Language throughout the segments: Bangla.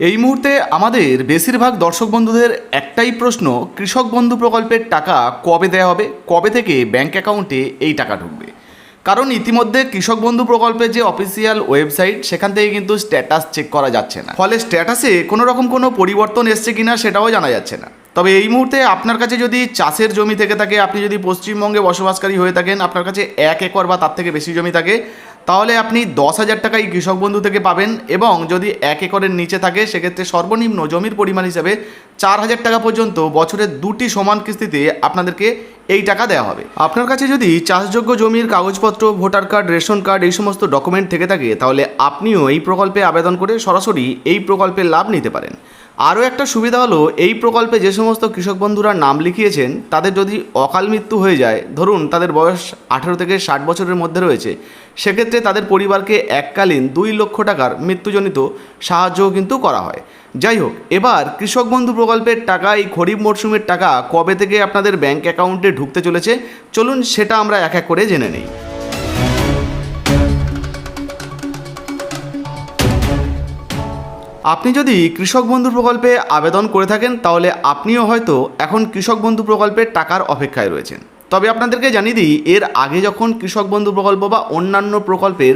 এই মুহূর্তে আমাদের বেশিরভাগ দর্শক বন্ধুদের একটাই প্রশ্ন, কৃষক বন্ধু প্রকল্পের টাকা কবে দেওয়া হবে? কবে থেকে ব্যাংক অ্যাকাউন্টে এই টাকা ঢুকবে? কারণ ইতিমধ্যে কৃষক বন্ধু প্রকল্পের যে অফিসিয়াল ওয়েবসাইট সেখান থেকে কিন্তু স্ট্যাটাস চেক করা যাচ্ছে না। ফলে স্ট্যাটাসে কোনো রকম কোনো পরিবর্তন এসছে কিনা সেটাও জানা যাচ্ছে না। তবে এই মুহূর্তে আপনার কাছে যদি চাষের জমি থেকে থাকে, আপনি যদি পশ্চিমবঙ্গে বসবাসকারী হয়ে থাকেন, আপনার কাছে এক একর বা তার থেকে বেশি জমি থাকে তাহলে আপনি দশ হাজার টাকা এই কৃষক বন্ধু থেকে পাবেন এবং যদি এক একরের নিচে থাকে, সেক্ষেত্রে সর্বনিম্ন জমির পরিমাণ হিসাবে চার হাজার টাকা পর্যন্ত বছরের দুটি সমান কিস্তিতে আপনাদেরকে এই টাকা দেওয়া হবে। আপনার কাছে যদি চাষযোগ্য জমির কাগজপত্র, ভোটার কার্ড, রেশন কার্ড এই সমস্ত ডকুমেন্ট থেকে থাকে, তাহলে আপনিও এই প্রকল্পে আবেদন করে সরাসরি এই প্রকল্পের লাভ নিতে পারেন। আরও একটা সুবিধা হলো, এই প্রকল্পে যে সমস্ত কৃষক বন্ধুরা নাম লিখিয়েছেন, তাদের যদি অকাল মৃত্যু হয়ে যায়, ধরুন তাদের বয়স আঠেরো থেকে ষাট বছরের মধ্যে রয়েছে, সেক্ষেত্রে তাদের পরিবারকে এককালীন দুই লক্ষ টাকার মৃত্যুজনিত সাহায্যও কিন্তু করা হয়। যাই হোক, এবার কৃষক বন্ধু প্রকল্পের টাকা, এই খরিফ মরশুমের টাকা কবে থেকে আপনাদের ব্যাংক অ্যাকাউন্টে ঢুকতে চলেছে, চলুন সেটা আমরা এক এক করে জেনে নিই। আপনি যদি কৃষক বন্ধু প্রকল্পে আবেদন করে থাকেন, তাহলে আপনিও হয়তো এখন কৃষক বন্ধু প্রকল্পের টাকার অপেক্ষায় রয়েছেন। তবে আপনাদেরকে জানিয়ে দিই, এর আগে যখন কৃষক বন্ধু প্রকল্প বা অন্যান্য প্রকল্পের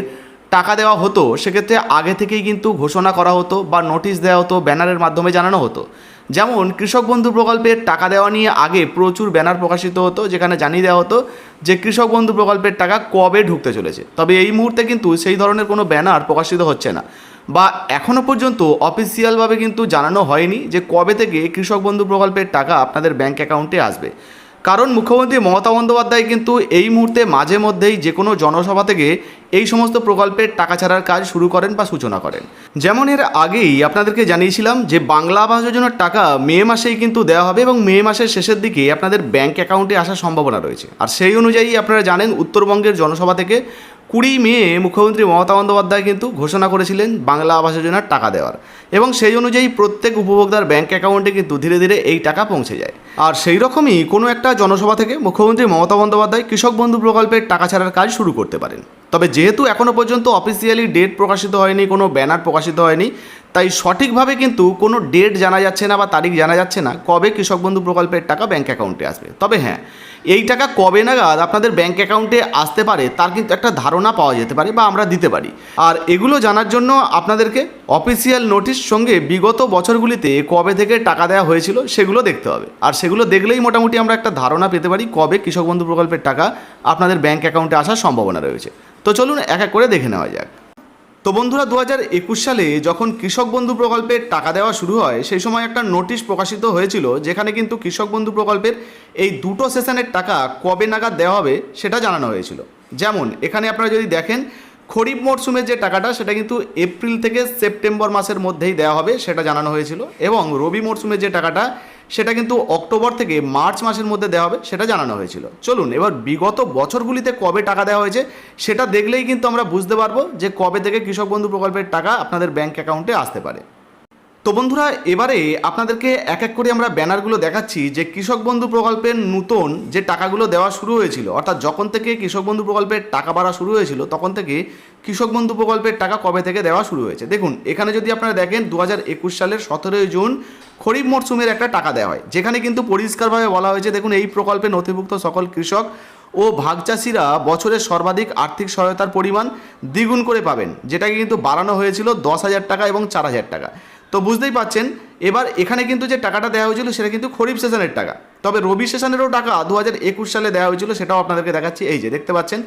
টাকা দেওয়া হতো, সেক্ষেত্রে আগে থেকেই কিন্তু ঘোষণা করা হতো বা নোটিশ দেওয়া হতো, ব্যানারের মাধ্যমে জানানো হতো। যেমন, কৃষক বন্ধু প্রকল্পের টাকা দেওয়া নিয়ে আগে প্রচুর ব্যানার প্রকাশিত হতো, যেখানে জানিয়ে দেওয়া হতো যে কৃষক বন্ধু প্রকল্পের টাকা কবে ঢুকতে চলেছে। তবে এই মুহূর্তে কিন্তু সেই ধরনের কোনো ব্যানার প্রকাশিত হচ্ছে না। বা এখনও পর্যন্ত অফিসিয়ালভাবে কিন্তু জানানো হয়নি যে কবে থেকে কৃষক বন্ধু প্রকল্পের টাকা আপনাদের ব্যাংক অ্যাকাউন্টে আসবে। কারণ মুখ্যমন্ত্রী মমতা বন্দ্যোপাধ্যায় কিন্তু এই মুহূর্তে মাঝে মধ্যেই যে কোনো জনসভা থেকে এই সমস্ত প্রকল্পের টাকা ছাড়ার কাজ শুরু করেন বা সূচনা করেন। যেমন এর আগেই আপনাদেরকে জানিয়েছিলাম যে বাংলা আবাস যোজনার টাকা মে মাসেই কিন্তু দেওয়া হবে এবং মে মাসের শেষের দিকে আপনাদের ব্যাংক অ্যাকাউন্টে আসার সম্ভাবনা রয়েছে। আর সেই অনুযায়ী আপনারা জানেন উত্তরবঙ্গের জনসভা থেকে কুড়ি মে মুখ্যমন্ত্রী মমতা বন্দ্যোপাধ্যায় কিন্তু ঘোষণা করেছিলেন বাংলা আবাস যোজনার টাকা দেওয়ার। এবং সেই অনুযায়ী প্রত্যেক উপভোক্তার ব্যাঙ্ক অ্যাকাউন্টে কিন্তু ধীরে ধীরে এই টাকা পৌঁছে যায়। আর সেই রকমই কোনো একটা জনসভা থেকে মুখ্যমন্ত্রী মমতা বন্দ্যোপাধ্যায় কৃষক বন্ধু প্রকল্পের টাকা ছাড়ার কাজ শুরু করতে পারেন। তবে যেহেতু এখনও পর্যন্ত অফিসিয়ালি ডেট প্রকাশিত হয়নি, কোনো ব্যানার প্রকাশিত হয়নি, তাই সঠিকভাবে কিন্তু কোনো ডেট জানা যাচ্ছে না বা তারিখ জানা যাচ্ছে না কবে কৃষক বন্ধু প্রকল্পের টাকা ব্যাঙ্ক অ্যাকাউন্টে আসবে। তবে হ্যাঁ এই টাকা কবে নাগাদ আপনাদের ব্যাঙ্ক অ্যাকাউন্টে আসতে পারে, তার কিন্তু একটা ধারণা পাওয়া যেতে পারে বা আমরা দিতে পারি। আর এগুলো জানার জন্য আপনাদেরকে অফিসিয়াল নোটিশ সঙ্গে বিগত বছরগুলিতে কবে থেকে টাকা দেওয়া হয়েছিল সেগুলো দেখতে হবে। আর সেগুলো দেখলেই মোটামুটি আমরা একটা ধারণা পেতে পারি কবে কৃষক বন্ধু প্রকল্পের টাকা আপনাদের ব্যাঙ্ক অ্যাকাউন্টে আসার সম্ভাবনা রয়েছে। তো চলুন এক এক করে দেখে নেওয়া যাক। তো বন্ধুরা দু হাজার একুশ সালে যখন কৃষক বন্ধু প্রকল্পের টাকা দেওয়া শুরু হয়, সেই সময় একটা নোটিশ প্রকাশিত হয়েছিল, যেখানে কিন্তু কৃষক বন্ধু প্রকল্পের এই দুটো সেশনের টাকা কবে নাগাদ দেওয়া হবে সেটা জানানো হয়েছিল। যেমন, এখানে আপনারা যদি দেখেন, খরিফ মরশুমের যে টাকাটা, সেটা কিন্তু এপ্রিল থেকে সেপ্টেম্বর মাসের মধ্যেই দেওয়া হবে, সেটা জানানো হয়েছিল। এবং রবি মরশুমের যে টাকাটা সেটা কিন্তু অক্টোবর থেকে মার্চ মাসের মধ্যে দেওয়া হবে, সেটা জানানো হয়েছিল। চলুন, এবার বিগত বছরগুলিতে কবে টাকা দেওয়া হয়েছে, সেটা দেখলেই কিন্তু আমরা বুঝতে পারব যে কবে থেকে কৃষক বন্ধু প্রকল্পের টাকা আপনাদের ব্যাঙ্ক অ্যাকাউন্টে আসতে পারে। তো বন্ধুরা, এবারে আপনাদেরকে এক এক করে আমরা ব্যানারগুলো দেখাচ্ছি যে কৃষক বন্ধু প্রকল্পের নূতন যে টাকাগুলো দেওয়া শুরু হয়েছিল, অর্থাৎ যখন থেকে কৃষক বন্ধু প্রকল্পের টাকা বাড়া শুরু হয়েছিল, তখন থেকে কৃষক বন্ধু প্রকল্পের টাকা কবে থেকে দেওয়া শুরু হয়েছে? দেখুন, এখানে যদি আপনারা দেখেন দু হাজার একুশ সালের সতেরোই জুন খরিফ মরশুমের একটা টাকা দেওয়া হয়। যেখানে কিন্তু পরিষ্কারভাবে বলা হয়েছে, দেখুন, এই প্রকল্পে নথিভুক্ত সকল কৃষক ও ভাগ চাষিরা বছরের সর্বাধিক আর্থিক সহায়তার পরিমাণ দ্বিগুণ করে পাবেন, যেটাকে কিন্তু বাড়ানো হয়েছিল দশ হাজার টাকা এবং চার হাজার টাকা। তো বুঝতেই পাচ্ছেন এবার এখানে কিন্তু যে টাকাটা দেওয়া হয়েছিল সেটা কিন্তু খরিফ সেশনের টাকা। তবে রবি সেশনেরও টাকা দু হাজার একুশ সালে দেওয়া হয়েছিল, সেটাও আপনাদেরকে দেখাচ্ছি। এই যে, দেখতে পাচ্ছেন,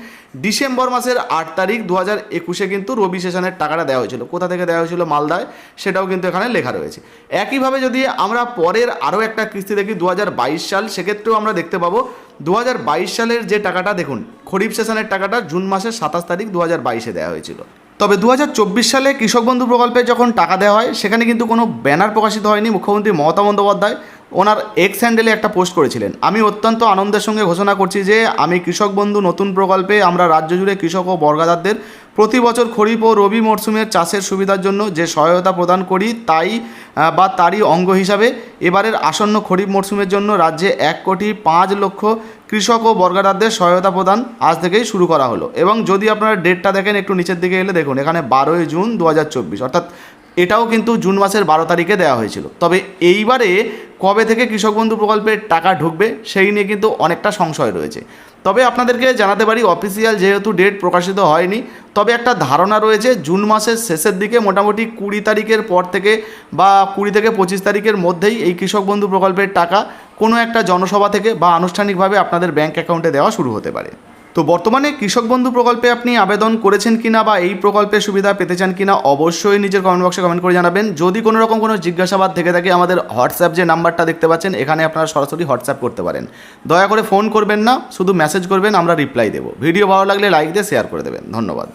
ডিসেম্বর মাসের আট তারিখ দু হাজার একুশে কিন্তু রবি সেশনের টাকাটা দেওয়া হয়েছিল। কোথা থেকে দেওয়া হয়েছিল? মালদায়। সেটাও কিন্তু এখানে লেখা রয়েছে। একইভাবে যদি আমরা পরের আরও একটা কিস্তি দেখি, দু হাজার বাইশ সাল, সেক্ষেত্রেও আমরা দেখতে পাবো, দু হাজার বাইশ সালের যে টাকাটা, দেখুন, খরিফ সেশনের টাকাটা জুন মাসের সাতাশ তারিখ দু হাজার বাইশে দেওয়া হয়েছিল। তবে দু হাজার চব্বিশ সালে কৃষক বন্ধু প্রকল্পে যখন টাকা দেওয়া হয়, সেখানে কিন্তু কোনো ব্যানার প্রকাশিত হয়নি। মুখ্যমন্ত্রী মমতা বন্দ্যোপাধ্যায় ওনার এক্স হ্যান্ডেলে একটা পোস্ট করেছিলেন। আমি অত্যন্ত আনন্দের সঙ্গে ঘোষণা করছি যে, আমি কৃষক বন্ধু নতুন প্রকল্পে আমরা রাজ্য জুড়ে কৃষক ও বর্গাদারদের প্রতি বছর খরিফ ও রবি মরশুমের চাষের সুবিধার জন্য যে সহায়তা প্রদান করি, তাই বা তারই অঙ্গ হিসাবে এবারের আসন্ন খরিফ মরশুমের জন্য রাজ্যে এক কোটি পাঁচ লক্ষ কৃষক ও বর্গাদারদের সহায়তা প্রদান আজ থেকেই শুরু করা হলো। এবং যদি আপনারা ডেটটা দেখেন একটু নিচের দিকে এলে দেখুন, এখানে বারোই জুন দু হাজার চব্বিশ, অর্থাৎ এটাও কিন্তু জুন মাসের বারো তারিখে দেওয়া হয়েছিল। তবে এইবারে কবে থেকে কৃষক বন্ধু প্রকল্পের টাকা ঢুকবে, সেই নিয়ে কিন্তু অনেকটা সংশয় রয়েছে। তবে আপনাদেরকে জানাতে পারি, অফিসিয়াল যেহেতু ডেট প্রকাশিত হয়নি, তবে একটা ধারণা রয়েছে, জুন মাসের শেষের দিকে মোটামুটি কুড়ি তারিখের পর থেকে বা কুড়ি থেকে পঁচিশ তারিখের মধ্যেই এই কৃষক বন্ধু প্রকল্পের টাকা কোনো একটা জনসভা থেকে বা আনুষ্ঠানিকভাবে আপনাদের ব্যাংক অ্যাকাউন্টে দেওয়া শুরু হতে পারে। তো বর্তমানে কৃষক বন্ধু প্রকল্পে আপনি আবেদন করেছেন কিনা বা এই প্রকল্পের সুবিধা পেতে চান কিনা অবশ্যই নিজের কমেন্ট বক্সে কমেন্ট করে জানাবেন। যদি কোনো রকম কোনো জিজ্ঞাসাবাদ থেকে থাকে, আমাদের হোয়াটসঅ্যাপ যে নাম্বারটা দেখতে পাচ্ছেন, এখানে আপনারা সরাসরি হোয়াটসঅ্যাপ করতে পারেন। দয়া করে ফোন করবেন না, শুধু মেসেজ করবেন, আমরা রিপ্লাই দেবো। ভিডিও ভালো লাগলে লাইক দিয়ে শেয়ার করে দেবেন। ধন্যবাদ।